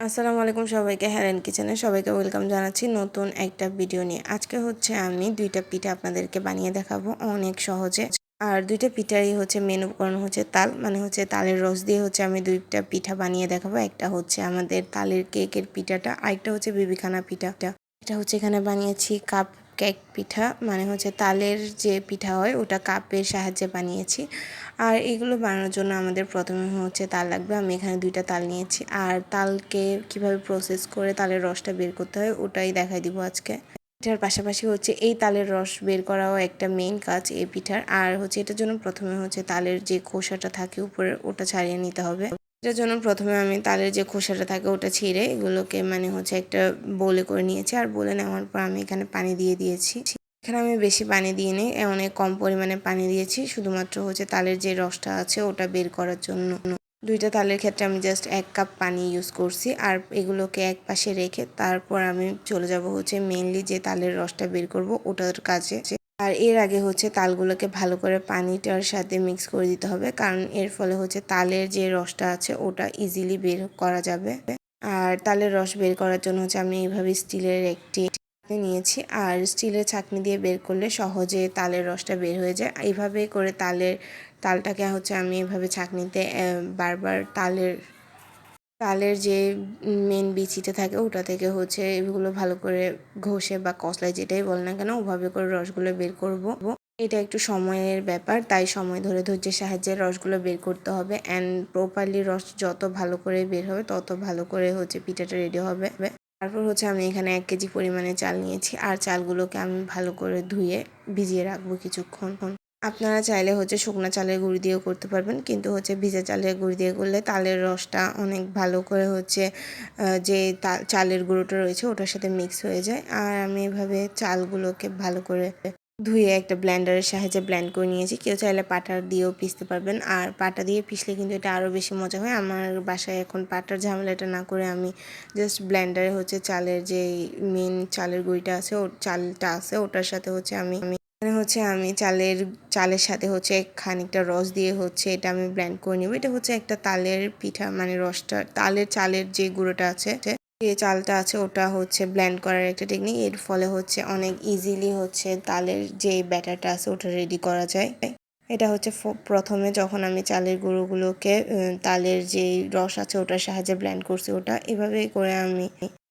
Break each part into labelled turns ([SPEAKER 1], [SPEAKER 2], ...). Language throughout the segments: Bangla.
[SPEAKER 1] আসসালামু আলাইকুম সবাইকে হ্যালেন কিচেনে সবাইকে ওয়েলকাম জানাচ্ছি নতুন একটা ভিডিও নিয়ে। আজকে হচ্ছে আমি দুইটা পিঠা আপনাদেরকে বানিয়ে দেখাবো অনেক সহজে। আর দুইটা পিঠারই হচ্ছে মেন উপকরণ হচ্ছে তাল মানে হচ্ছে তালের রস দিয়ে হচ্ছে আমি দুইটা পিঠা বানিয়ে দেখাবো। একটা হচ্ছে আমাদের তালের কেকের পিঠাটা, আরেকটা হচ্ছে বিবিখানা পিঠাটা। এটা হচ্ছে এখানে বানিয়েছি কাপ কেক পিঠা মানে হচ্ছে তালের যে পিঠা হয়, ওটা কাপের সাহায্যে বানিয়েছি। আর এগুলো বানানোর জন্য আমাদের প্রথমে হচ্ছে তাল লাগবে। আমি এখানে দুইটা তাল নিয়েছি। আর তালকে কীভাবে প্রসেস করে তালের রসটা বের করতে হয়, ওটাই দেখাই দিব আজকে। পিঠার পাশাপাশি হচ্ছে এই তালের রস বের করাও একটা মেইন কাজ এই পিঠার। আর হচ্ছে এটার জন্য প্রথমে হচ্ছে তালের যে খোসাটা থাকে, উপরে ওটা ছাড়িয়ে নিতে হবে। এটার জন্য প্রথমে আমি তালের যে খোসাটা থাকে ওটা ছিঁড়ে এগুলোকে মানে হচ্ছে একটা বলে করে নিয়েছি। আর বলে নেওয়ার পর আমি এখানে পানি দিয়ে দিয়েছি। এখানে আমি বেশি পানি দিয়ে নিই অনেক কম পরিমাণে পানি দিয়েছি। শুধুমাত্র হচ্ছে তালের যে রসটা আছে ওটা বের করার জন্য। দুইটা তালের ক্ষেত্রে আমি জাস্ট এক কাপ পানি ইউজ করছি। আর এগুলোকে এক পাশে রেখে তারপর আমি চলে যাব হচ্ছে মেনলি যে তালের রসটা বের করব ওটার কাজে আর এর আগে হচ্ছে তালগুলোকে ভালো করে পানিটার সাথে মিক্স করে দিতে হবে, কারণ এর ফলে হচ্ছে তালের যে রসটা আছে ওটা ইজিলি বের করা যাবে। আর তালের রস বের করার জন্য হচ্ছে আমি এইভাবে স্টিলের একটি নিয়েছি, আর স্টিলের ছাকনি দিয়ে বের করলে সহজে তালের রসটা বের হয়ে যায়। এইভাবে করে তালের, তালটাকে হচ্ছে আমি এভাবে ছাকনিতে বারবার তালের তালের যে মেন বিচিতে থাকে, ওটা থেকে হচ্ছে এগুলো ভালো করে ঘষে বা কসলায় যেটাই বল না কেন, ওভাবে করে রসগুলো বের করব। এটা একটু সময়ের ব্যাপার, তাই সময় ধরে ধৈর্যের সাহায্যে রসগুলো বের করতে হবে। অ্যান্ড প্রপারলি রস যত ভালো করে বের হবে, তত ভালো করে হচ্ছে পিঠাটা রেডি হবে। তারপর হচ্ছে আমি এখানে এক কেজি পরিমাণে চাল নিয়েছি। আর চালগুলোকে আমি ভালো করে ধুয়ে ভিজিয়ে রাখব কিছুক্ষণ। আপনারা চাইলে হচ্ছে শুকনো চালের গুঁড়ি দিয়েও করতে পারবেন। কিন্তু হচ্ছে ভিজা চালের গুঁড়ি দিয়ে করলে তালের রসটা অনেক ভালো করে হচ্ছে যে চালের গুঁড়োটা রয়েছে ওটার সাথে মিক্স হয়ে যায়। আর আমি এভাবে চালগুলোকে ভালো করে ধুয়ে একটা ব্ল্যান্ডারের সাহায্যে ব্ল্যান্ড করে নিয়েছি। কেউ চাইলে পাটার দিয়েও পিসতে পারবেন। আর পাটা দিয়ে পিসলে কিন্তু এটা আরও বেশি মজা হয়। আমার বাসায় এখন পাটার ঝামেলাটা না করে আমি জাস্ট ব্ল্যান্ডারে হচ্ছে চালের যে মেন চালের গুঁড়িটা আছে ও চালটা আছে, ওটার সাথে হচ্ছে আমি আমি এখানে হচ্ছে আমি চালের চালের সাথে হচ্ছে খানিকটা রস দিয়ে হচ্ছে এটা আমি ব্ল্যান্ড করে নিব। এটা হচ্ছে একটা তালের পিঠা মানে রসটা, তালের চালের যে গুঁড়োটা আছে, যে চালটা আছে ওটা হচ্ছে ব্ল্যান্ড করার একটা টেকনিক এর ফলে হচ্ছে অনেক ইজিলি হচ্ছে তালের যে ব্যাটারটা আছে ওটা রেডি করা যায়। এটা হচ্ছে প্রথমে যখন আমি চালের গুঁড়োগুলোকে তালের যে রস আছে ওটার সাহায্যে ব্ল্যান্ড করছি ওটা। এভাবে করে আমি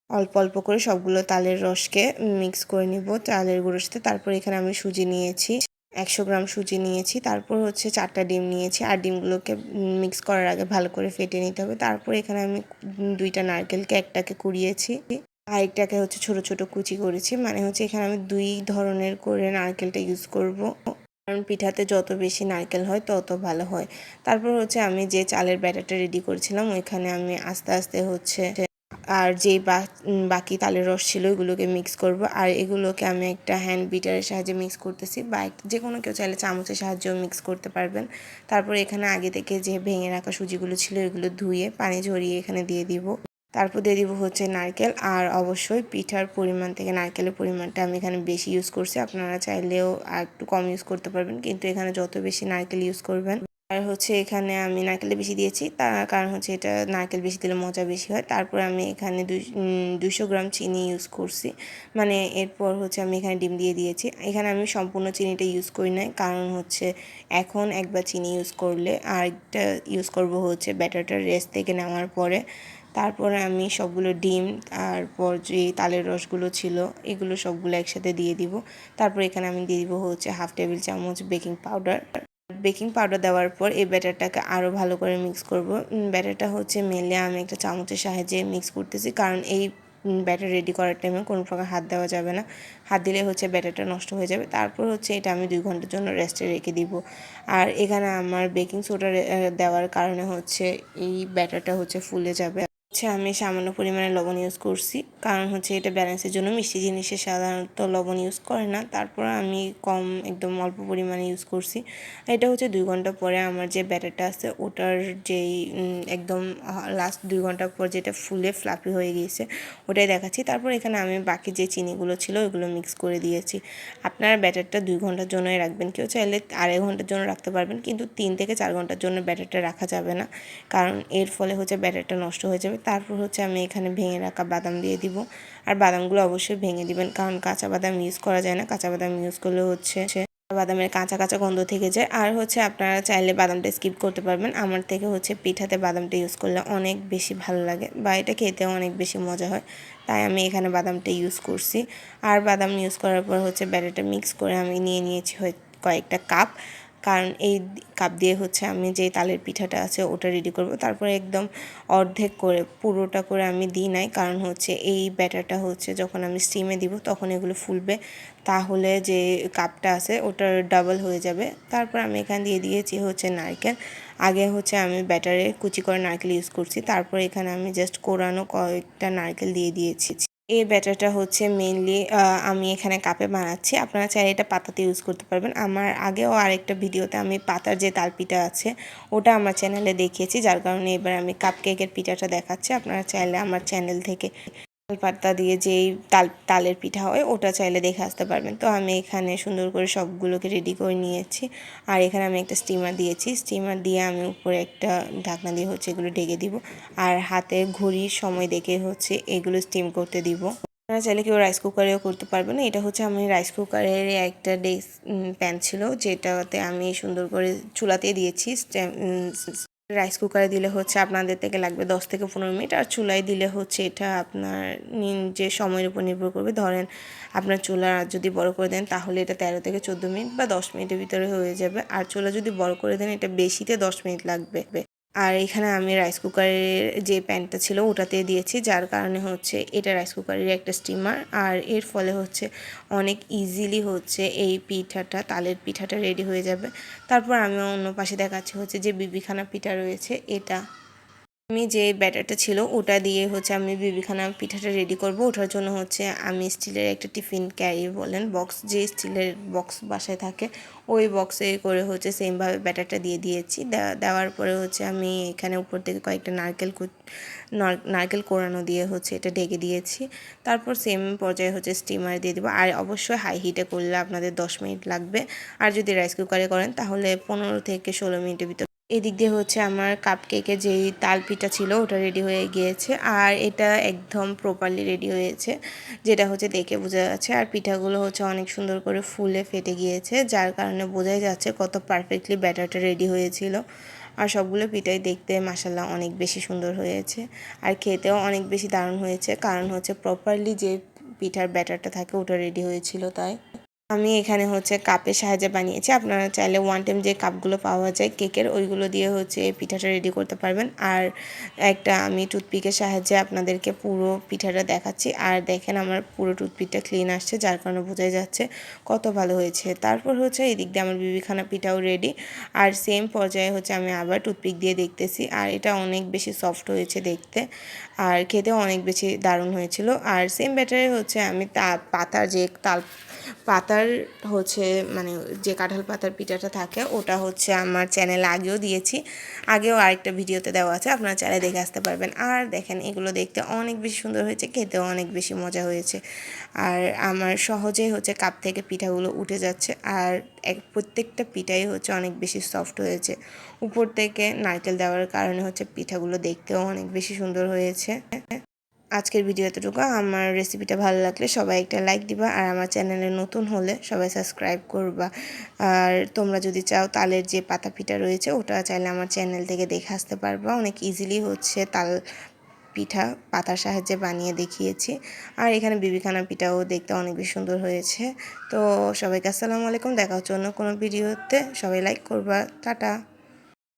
[SPEAKER 1] অল্প অল্প করে সবগুলো তালের রসকে মিক্স করে নিব চালের গুঁড়োর সাথে। তারপর এখানে আমি সুজি নিয়েছি, একশো গ্রাম সুজি নিয়েছি। তারপর হচ্ছে চারটা ডিম নিয়েছি। আর ডিমগুলোকে মিক্স করার আগে ভালো করে ফেটে নিতে হবে। তারপর এখানে আমি দুইটা নারকেলকে একটাকে কুড়িয়েছি। আরেকটাকে হচ্ছে ছোট ছোট কুচি করেছি। মানে হচ্ছে এখানে আমি দুই ধরনের করে নারকেলটা ইউজ করব। কারণ পিঠাতে যত বেশি নারকেল হয়, তত ভালো হয়। তারপর হচ্ছে আমি যে চালের ব্যাটারটা রেডি করেছিলাম, ওইখানে আমি আস্তে আস্তে হচ্ছে আর যে বাকি তালের রস ছিল এগুলোকে মিক্স করব। আর এগুলোকে আমি একটা হ্যান্ড বিটারের সাহায্যে মিক্স করতেছি। বা যে কোনো কেউ চাইলে চামচের সাহায্যেও মিক্স করতে পারবেন। তারপর এখানে আগে থেকে যে ভেঙে রাখা সুজিগুলো ছিল এগুলো ধুয়ে পানি ঝরিয়ে এখানে দিয়ে দিব। তারপর দিয়ে দিব হচ্ছে নারকেল। আর অবশ্যই পিঠার পরিমাণ থেকে নারকেলের পরিমাণটা আমি এখানে বেশি ইউজ করছি। আপনারা চাইলেও আর একটু কম ইউজ করতে পারবেন। কিন্তু এখানে যত বেশি নারকেল ইউজ করবেন আর হচ্ছে এখানে আমি নারকেলটা বেশি দিয়েছি। তার কারণ হচ্ছে এটা নারকেল বেশি দিলে মজা বেশি হয়। তারপর আমি এখানে দুশো গ্রাম চিনি ইউজ করছি। মানে এরপর হচ্ছে আমি এখানে ডিম দিয়ে দিয়েছি। এখানে আমি সম্পূর্ণ চিনিটা ইউজ করি নাই। কারণ হচ্ছে এখন একবার চিনি ইউজ করলে আরেকটা ইউজ করব হচ্ছে ব্যাটারটা রেস্ট থেকে নেওয়ার পরে। তারপরে আমি সবগুলো ডিম, তারপর যে তালের রসগুলো ছিল, এগুলো সবগুলো একসাথে দিয়ে দিব। তারপর এখানে আমি দিয়ে দিব হচ্ছে হাফ টেবিল চামচ বেকিং পাউডার বেকিং পাউডার দেওয়ার পর এই ব্যাটারটাকে আরও ভালো করে মিক্স করব। ব্যাটারটা হচ্ছে মেলে আমি একটা চামচের সাহায্যে মিক্স করতেছি, কারণ এই ব্যাটার রেডি করার টাইমে কোনো প্রকার হাত দেওয়া যাবে না। হাত দিলে হচ্ছে ব্যাটারটা নষ্ট হয়ে যাবে। তারপর হচ্ছে এটা আমি দুই ঘণ্টার জন্য রেস্টে রেখে দিব। আর এখানে আমার বেকিং সোডা দেওয়ার কারণে হচ্ছে এই ব্যাটারটা হচ্ছে ফুলে যাবে। হচ্ছে আমি সামান্য পরিমাণে লবণ ইউজ করছি। কারণ হচ্ছে এটা ব্যালেন্সের জন্য মিষ্টি জিনিসে সাধারণত লবণ ইউজ করে না। তারপর আমি কম একদম অল্প পরিমাণে ইউজ করছি। এটা হচ্ছে দুই ঘণ্টা পরে আমার যে ব্যাটারটা আছে, ওটার যেই একদম লাস্ট দুই ঘণ্টা পর যেটা ফুলে ফ্লাপি হয়ে গিয়েছে, ওটাই দেখাচ্ছি। তারপর এখানে আমি বাকি যে চিনিগুলো ছিল, ওগুলো মিক্স করে দিয়েছি। আপনারা ব্যাটারটা দুই ঘণ্টার জন্যই রাখবেন। কেউ চাইলে আড়াই ঘণ্টার জন্য রাখতে পারবেন, কিন্তু তিন থেকে চার ঘণ্টার জন্য ব্যাটারটা রাখা যাবে না। কারণ এর ফলে হচ্ছে ব্যাটারটা নষ্ট হয়ে যাবে। তারপর হচ্ছে আমি এখানে ভেঙে রাখা বাদাম দিয়ে দিব। আর বাদামগুলো অবশ্যই ভেঙে দিবেন, কারণ কাঁচা বাদাম ইউজ করা যায় না। কাঁচা বাদাম ইউজ করলে হচ্ছে বাদামের কাঁচা কাঁচা গন্ধ থেকে যায়। আর হচ্ছে আপনারা চাইলে বাদামটা স্কিপ করতে পারবেন। আমার থেকে হচ্ছে পিঠাতে বাদামটা ইউজ করলে অনেক বেশি ভালো লাগে বা এটা খেতে অনেক বেশি মজা হয়। তাই আমি এখানে বাদামটা ইউজ করছি। আর বাদাম ইউজ করার পর হচ্ছে ব্যাটারটা মিক্স করে আমি নিয়ে নিয়েছি কয়েকটা কাপ কারণ এই কাপ দিয়ে হচ্ছে আমি যে তালের পিঠাটা আছে ওটা রেডি করব। তারপরে একদম অর্ধেক করে, পুরোটা করে আমি দিই নাই। কারণ হচ্ছে এই ব্যাটারটা হচ্ছে যখন আমি স্টিমে দিব তখন এগুলো ফুলবে। তাহলে যে কাপটা আছে ওটার ডাবল হয়ে যাবে। তারপর আমি এখানে দিয়ে দিয়েছি হচ্ছে নারকেল। আগে হচ্ছে আমি ব্যাটারে কুচি করে নারকেল ইউজ করছি। তারপর এখানে আমি জাস্ট কোরানো কয়েকটা নারকেল দিয়ে দিয়েছি। এই ব্যাটারটা হচ্ছে মেনলি আমি এখানে কাপে বানাচ্ছি। আপনারা চাইলে এটা পাতাতে ইউজ করতে পারবেন। আমার আগেও আরেকটা ভিডিওতে আমি পাতার যে তাল পিঠা আছে, ওটা আমার চ্যানেলে দেখিয়েছি। যার কারণে এবার আমি কাপ কেকের পিঠাটা দেখাচ্ছি। আপনারা চাইলে আমার চ্যানেল থেকে পাতা দিয়ে যেই তাল, তালের পিঠা হয়, ওটা চাইলে দেখে আসতে পারবেন। তো আমি এখানে সুন্দর করে সবগুলোকে রেডি করে নিয়েছি। আর এখানে আমি একটা স্টিমার দিয়েছি। স্টিমার দিয়ে আমি উপরে একটা ঢাকনা দিয়ে হচ্ছে এগুলো ঢেকে দিব। আর হাতে ঘড়ির সময় দেখে হচ্ছে এগুলো স্টিম করতে দিব। আপনারা চাইলে কেউ রাইস কুকারেও করতে পারবেন এটা হচ্ছে আমি রাইস কুকারের একটা ডেস প্যান ছিল, যেটাতে আমি সুন্দর করে চুলাতে দিয়েছি। রাইস কুকারে দিলে হচ্ছে আপনাদের থেকে লাগবে দশ থেকে পনেরো মিনিট। আর চুলায় দিলে হচ্ছে এটা আপনার যে সময়ের উপর নির্ভর করবে। ধরেন আপনার চুলা যদি বড় করে দেন, তাহলে এটা তেরো থেকে চোদ্দ মিনিট বা দশ মিনিটের ভিতরে হয়ে যাবে। আর চুলা যদি বড় করে দেন, এটা বেশিতে দশ মিনিট লাগবে। আর এখানে আমি রাইস কুকারের যে প্যানটা ছিল ওটাতে দিয়েছি, যার কারণে হচ্ছে এটা রাইস কুকারের একটা স্টিমার আর এর ফলে হচ্ছে অনেক ইজিলি হচ্ছে এই পিঠাটা, তালের পিঠাটা রেডি হয়ে যাবে। তারপর আমি অন্য পাশে দেখাচ্ছি হচ্ছে যে বিবিখানা পিঠা রয়েছে, এটা আমি যে ব্যাটারটা ছিল, ওটা দিয়ে হচ্ছে আমি বিবিখানা পিঠাটা রেডি করব। ওটার জন্য হচ্ছে আমি স্টিলের একটা টিফিন ক্যারি বলেন বক্স যে স্টিলের বক্স বাসায় থাকে, ওই বক্সে করে হচ্ছে সেমভাবে ব্যাটারটা দিয়ে দিয়েছি। দেওয়ার পরে হচ্ছে আমি এখানে উপর থেকে কয়েকটা নারকেল নারকেল কোরানো দিয়ে হচ্ছে এটা ঢেকে দিয়েছি। তারপর সেম পর্যায়ে হচ্ছে স্টিমার দিয়ে দেবো। আর অবশ্যই হাই হিটে করলে আপনাদের দশ মিনিট লাগবে। আর যদি রাইস কুকারে করেন, তাহলে পনেরো থেকে ষোলো মিনিটের ভিতর এদিক দিয়ে হচ্ছে আমার কাপ কেকের যেই তাল পিঠা ছিল, ওটা রেডি হয়ে গিয়েছে। আর এটা একদম প্রপারলি রেডি হয়েছে, যেটা হচ্ছে দেখে বোঝা যাচ্ছে। আর পিঠাগুলো হচ্ছে অনেক সুন্দর করে ফুলে ফেটে গিয়েছে, যার কারণে বোঝাই যাচ্ছে কত পারফেক্টলি ব্যাটারটা রেডি হয়েছিল। আর সবগুলো পিঠাই দেখতে মাসাল্লাহ অনেক বেশি সুন্দর হয়েছে। আর খেতেও অনেক বেশি দারুণ হয়েছে, কারণ হচ্ছে প্রপারলি যে পিঠার ব্যাটারটা থাকে, ওটা রেডি হয়েছিল তাই। আমি এখানে হচ্ছে কাপের সাহায্যে বানিয়েছি। আপনারা চাইলে ওয়ান টাইম যে কাপগুলো পাওয়া যায়, কেকের, ওইগুলো দিয়ে হচ্ছে পিঠাটা রেডি করতে পারবেন। আর একটা আমি টুথপিকের সাহায্যে আপনাদেরকে পুরো পিঠাটা দেখাচ্ছি। আর দেখেন আমার পুরো টুথপিকটা ক্লিন আসছে, যার কারণে বোঝাই যাচ্ছে কত ভালো হয়েছে। তারপর হচ্ছে এই দিক দিয়ে আমার বিবিখানা পিঠাও রেডি আর সেম পর্যায়ে হচ্ছে আমি আবার টুথপিক দিয়ে দেখতেছি। আর এটা অনেক বেশি সফট হয়েছে দেখতে। আর খেতেও অনেক বেশি দারুণ হয়েছিল। আর সেম ব্যাটারে হচ্ছে আমি তা পাতার যে তাল পাতার হচ্ছে মানে যে কাঁঠাল পাতার পিঠাটা থাকে, ওটা হচ্ছে আমার চ্যানেল আগেও দিয়েছি। আগেও আরেকটা ভিডিওতে দেওয়া আছে, আপনারা চ্যানেলে দেখে আসতে পারবেন। আর দেখেন, এগুলো দেখতে অনেক বেশি সুন্দর হয়েছে, খেতেও অনেক বেশি মজা হয়েছে। আর আমার সহজেই হচ্ছে কাপ থেকে পিঠাগুলো উঠে যাচ্ছে, আর এক, প্রত্যেকটা পিঠাই হচ্ছে অনেক বেশি সফট হয়েছে। উপর থেকে নারকেল দেওয়ার কারণে হচ্ছে পিঠাগুলো দেখতেও অনেক বেশি সুন্দর হয়েছে। আজকের ভিডিও এতটুকু। আমার রেসিপিটা ভালো লাগলে সবাই একটা লাইক দিবা আর আমার চ্যানেলে নতুন হলে সবাই সাবস্ক্রাইব করবা। আর তোমরা যদি চাও তালের যে পাতা পিঠা রয়েছে ওটা চাইলে আমার চ্যানেল থেকে দেখে আসতে পারবা। অনেক ইজিলি হচ্ছে তাল পিঠা পাতার সাহায্যে বানিয়ে দেখিয়েছি। আর এখানে বিবিখানা পিঠাও দেখতে অনেক বেশি সুন্দর হয়েছে। তো সবাইকে আসসালামু আলাইকুম। দেখা হচ্ছে অন্য কোনো ভিডিওতে। সবাই লাইক করবা। টাটা।